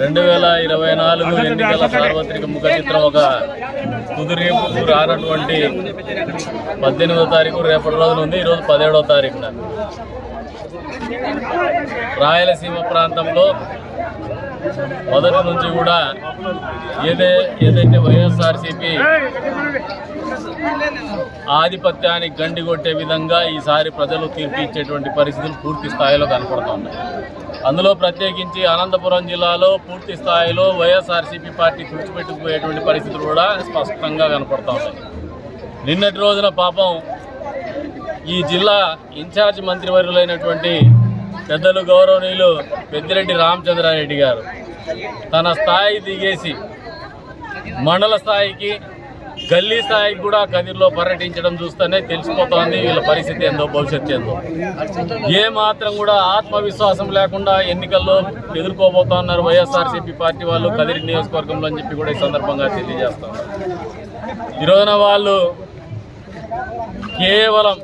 రెండు వేల ఇరవై నాలుగు ఎన్నికల సార్వత్రిక ముఖ చిత్రం ఒక కుదిరేపు రానటువంటి పద్దెనిమిదో తారీఖు రేపటి రోజున ఉంది. ఈరోజు పదిహేడవ తారీఖున. రాయలసీమ ప్రాంతంలో మొదటి నుంచి కూడా ఏదే ఏదైతే వైఎస్ఆర్సీపీ ఆధిపత్యానికి గండి కొట్టే విధంగా ఈసారి ప్రజలు తీర్పు ఇచ్చేటువంటి పరిస్థితులు పూర్తి స్థాయిలో కనపడుతున్నాయి అందులో ప్రత్యేకించి అనంతపురం జిల్లాలో పూర్తి స్థాయిలో వైఎస్ఆర్సీపీ పార్టీ తుడిచిపెట్టుకుపోయేటువంటి పరిస్థితులు కూడా స్పష్టంగా కనపడుతూ ఉన్నాయి. నిన్నటి రోజున పాపం ఈ జిల్లా ఇన్ఛార్జ్ మంత్రివర్యులైనటువంటి పెద్దలు గౌరవనీయులు పెద్దిరెడ్డి రామచంద్రారెడ్డి గారు. తన స్థాయి దిగేసి మండల స్థాయికి గల్లీ స్థాయికి కూడా కదిర్లో పర్యటించడం చూస్తేనే తెలిసిపోతోంది వీళ్ళ పరిస్థితి ఏందో భవిష్యత్తు ఏందో. ఏ మాత్రం కూడా ఆత్మవిశ్వాసం లేకుండా ఎన్నికల్లో ఎదుర్కోబోతున్నారు వైఎస్ఆర్సీపీ పార్టీ వాళ్ళు కదిరి నియోజకవర్గంలో అని చెప్పి కూడా ఈ సందర్భంగా తెలియజేస్తాం ఈ రోజున వాళ్ళు కేవలం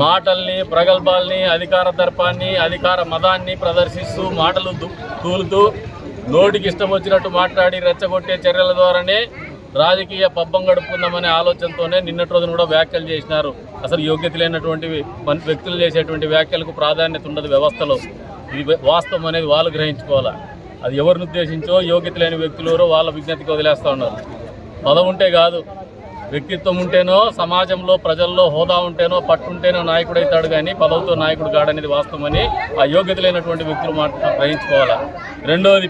మాటల్ని ప్రగల్భాల్ని అధికార దర్పాన్ని అధికార మదాన్ని ప్రదర్శిస్తూ మాటలు తూలుతూ నోటికి ఇష్టం వచ్చినట్టు మాట్లాడి రెచ్చగొట్టే చర్యల ద్వారానే రాజకీయ పబ్బం గడుపుకుందామనే ఆలోచనతోనే నిన్నటి రోజున కూడా వ్యాఖ్యలు చేసినారు. అసలు యోగ్యత లేనటువంటి వ్యక్తులు చేసేటువంటి వ్యాఖ్యలకు ప్రాధాన్యత ఉండదు వ్యవస్థలో. ఇది వాస్తవం అనేది వాళ్ళు గ్రహించుకోవాలా. అది ఎవరిని ఉద్దేశించో యోగ్యత లేని వ్యక్తులు ఎవరో వాళ్ళ విజ్ఞతకి వదిలేస్తూ ఉన్నారు. పదవుంటే ఉంటే కాదు. వ్యక్తిత్వం ఉంటేనో సమాజంలో ప్రజల్లో హోదా ఉంటేనో పట్టుంటేనో నాయకుడు అవుతాడు కానీ పదవుతో నాయకుడు కాడనేది వాస్తవమని ఆ యోగ్యత లేనటువంటి వ్యక్తులు మాట గ్రహించుకోవాలి? రెండోది